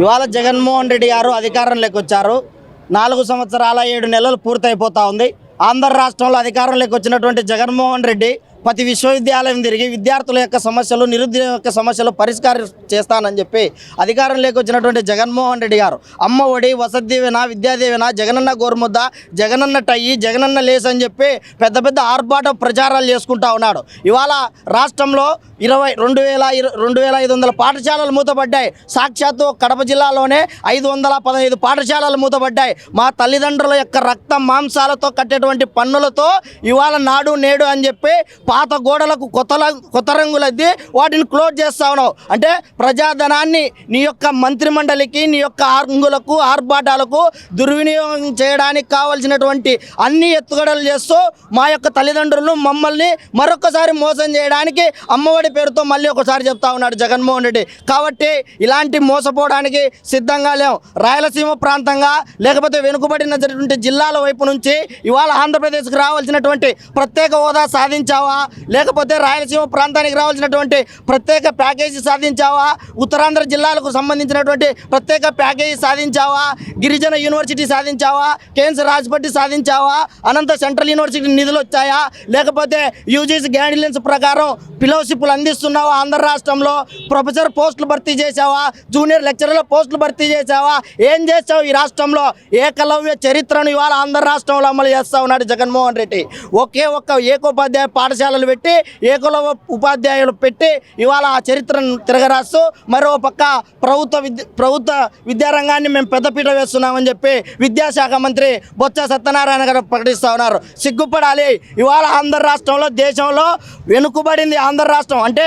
ఇవాళ జగన్మోహన్ రెడ్డి గారు అధికారంలోకి వచ్చారు. నాలుగు సంవత్సరాల ఏడు నెలలు పూర్తయిపోతా ఉంది. ఆంధ్ర రాష్ట్రంలో అధికారంలోకి వచ్చినటువంటి జగన్మోహన్ రెడ్డి ప్రతి విశ్వవిద్యాలయం తిరిగి విద్యార్థుల యొక్క సమస్యలు నిరుద్యోగ యొక్క సమస్యలు పరిష్కారం చేస్తానని చెప్పి అధికారంలోకి వచ్చినటువంటి జగన్మోహన్ రెడ్డి గారు అమ్మ ఒడి వసతి విద్యాదేవిన విద్యా జగనన్న గోరుముద్ద జగనన్న టయ్యి జగనన్న లేస్ అని చెప్పి పెద్ద పెద్ద ఆర్భాట ప్రచారాలు చేసుకుంటా ఉన్నాడు. ఇవాళ రాష్ట్రంలో ఇరవై రెండు వేల రెండు వేల ఐదు వందల పాఠశాలలు మూతపడ్డాయి. సాక్షాత్తు కడప జిల్లాలోనే ఐదు వందల పదహైదు పాఠశాలలు మూతపడ్డాయి. మా తల్లిదండ్రుల యొక్క రక్త మాంసాలతో కట్టేటువంటి పన్నులతో ఇవాళ నాడు నేడు అని చెప్పి పాత గోడలకు కొత్త కొత్త రంగులద్ది వాటిని క్లోజ్ చేస్తా ఉన్నావు. అంటే ప్రజాధనాన్ని నీ యొక్క మంత్రిమండలికి నీ యొక్క ఆర్ంగులకు ఆర్భాటాలకు దుర్వినియోగం చేయడానికి కావలసినటువంటి అన్ని ఎత్తుగడలు చేస్తూ మా యొక్క తల్లిదండ్రులు మమ్మల్ని మరొకసారి మోసం చేయడానికి అమ్మఒడి పేరుతో మళ్ళీ ఒకసారి చెప్తా ఉన్నాడు జగన్మోహన్ రెడ్డి. కాబట్టి ఇలాంటి మోసపోవడానికి సిద్ధంగా లేవు. రాయలసీమ ప్రాంతంగా లేకపోతే వెనుకబడినటువంటి జిల్లాల వైపు నుంచి ఇవాళ ఆంధ్రప్రదేశ్కి రావాల్సినటువంటి ప్రత్యేక హోదా సాధించావా? లేకపోతే రాయలసీమ ప్రాంతానికి రావాల్సినటువంటి ప్రత్యేక ప్యాకేజీ సాధించావా? ఉత్తరాంధ్ర జిల్లాలకు సంబంధించినటువంటి ప్రత్యేక ప్యాకేజీ సాధించావా? గిరిజన యూనివర్సిటీ సాధించావా? కేన్స్ రాజ్పట్టి సాధించావా? అనంత సెంట్రల్ యూనివర్సిటీ నిధులు వచ్చాయా? లేకపోతే యూజీసీ గైడ్లైన్స్ ప్రకారం ఫిలోషిప్లు అందిస్తున్నావా ఆంధ్ర రాష్ట్రంలో? ప్రొఫెసర్ పోస్టులు భర్తీ చేసావా జూనియర్ లెక్చరర్ల పోస్టులు భర్తీ చేసావా ఏం చేసావు ఈ రాష్ట్రంలో? ఏకలవ్య చరిత్రను ఇవాళ ఆంధ్ర రాష్ట్రంలో అమలు చేస్తా ఉన్నాడు జగన్మోహన్ రెడ్డి. ఒకే ఒక్క ఏకోపాధ్యాయ పాఠశాల పాఠశాలలు పెట్టి ఏకుల ఉపాధ్యాయులు పెట్టి ఇవాళ ఆ చరిత్రను తిరగరాస్తూ మరో పక్క ప్రభుత్వ విద్య ప్రభుత్వ విద్యారంగాన్ని మేము పెద్దపీట వేస్తున్నామని చెప్పి విద్యాశాఖ మంత్రి బొత్స సత్యనారాయణ గారు ప్రకటిస్తూ ఉన్నారు. సిగ్గుపడాలి. ఇవాళ ఆంధ్ర రాష్ట్రంలో దేశంలో వెనుకబడింది ఆంధ్ర రాష్ట్రం. అంటే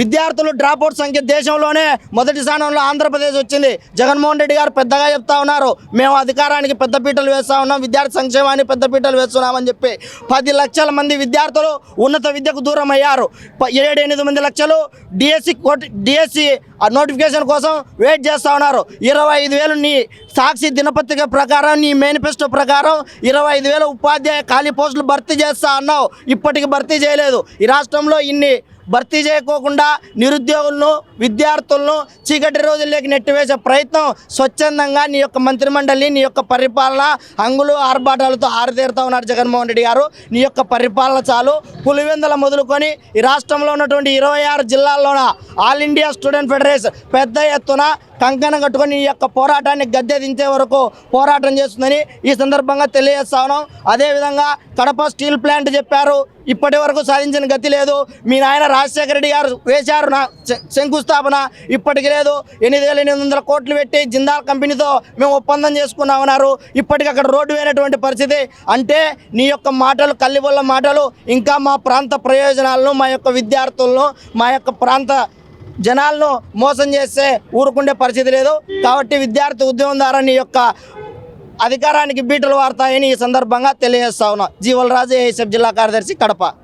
విద్యార్థులు డ్రాప్అవుట్ సంఖ్య దేశంలోనే మొదటి స్థానంలో ఆంధ్రప్రదేశ్ వచ్చింది. జగన్మోహన్ రెడ్డి గారు పెద్దగా చెప్తా ఉన్నారు. మేము అధికారానికి పెద్దపీటలు వేస్తా ఉన్నాం. విద్యార్థి సంక్షేమానికి పెద్దపీటలు వేస్తున్నామని చెప్పి పది లక్షల మంది విద్యార్థులు ఉన్నత విద్యకు దూరం అయ్యారు. ఏడు ఎనిమిది మంది లక్షలు డిఎస్సి కోటి డిఎస్సి నోటిఫికేషన్ కోసం వెయిట్ చేస్తూ ఉన్నారు. ఇరవై ఐదు వేలు నీ సాక్షి దినపత్రిక ప్రకారం నీ మేనిఫెస్టో ప్రకారం ఇరవై ఐదు వేల ఉపాధ్యాయ ఖాళీ పోస్టులు భర్తీ చేస్తా అన్నావు. ఇప్పటికి భర్తీ చేయలేదు. ఈ రాష్ట్రంలో ఇన్ని భర్తీ చేయకోకుండా నిరుద్యోగులను విద్యార్థులను చీకటి రోజుల్లోకి నెట్టివేసే ప్రయత్నం స్వచ్ఛందంగా నీ యొక్క మంత్రిమండలి నీ యొక్క పరిపాలన అంగులు ఆర్భాటాలతో ఆరుతేరుతా ఉన్నారు జగన్మోహన్ రెడ్డి గారు. నీ యొక్క పరిపాలన చాలు. పులివెందల మొదలుకొని ఈ రాష్ట్రంలో ఉన్నటువంటి ఇరవై ఆరు జిల్లాల్లోన ఆల్ ఇండియా స్టూడెంట్ ఫెడరేషన్ పెద్ద ఎత్తున కంకణం కట్టుకొని ఈ యొక్క పోరాటాన్ని గద్దె దించే వరకు పోరాటం చేస్తుందని ఈ సందర్భంగా తెలియజేస్తా ఉన్నాం. అదేవిధంగా కడప స్టీల్ ప్లాంట్ చెప్పారు. ఇప్పటి వరకు సాధించిన గతి లేదు. మీ నాయన రాజశేఖర రెడ్డి గారు వేశారు నా శ- శంకుస్థాపన. ఇప్పటికి లేదు. ఎనిమిది వేల ఎనిమిది వందల కోట్లు పెట్టి జిందాల్ కంపెనీతో మేము ఒప్పందం చేసుకున్నామన్నారు. ఇప్పటికి అక్కడ రోడ్డు వేయనటువంటి పరిస్థితి. అంటే నీ యొక్క మాటలు కల్లిబొల్ల మాటలు ఇంకా మా ప్రాంత ప్రయోజనాలను మా యొక్క విద్యార్థులను మా యొక్క ప్రాంత జనాలను మోసం చేస్తే ఊరుకుండే పరిస్థితి లేదు. కాబట్టి విద్యార్థి ఉద్యమం ద్వారా నీ యొక్క అధికారానికి బీటలు వాడతాయని ఈ సందర్భంగా తెలియజేస్తా ఉన్నా. జీవలరాజు ఏఎస్ఎఫ్ జిల్లా కార్యదర్శి కడప.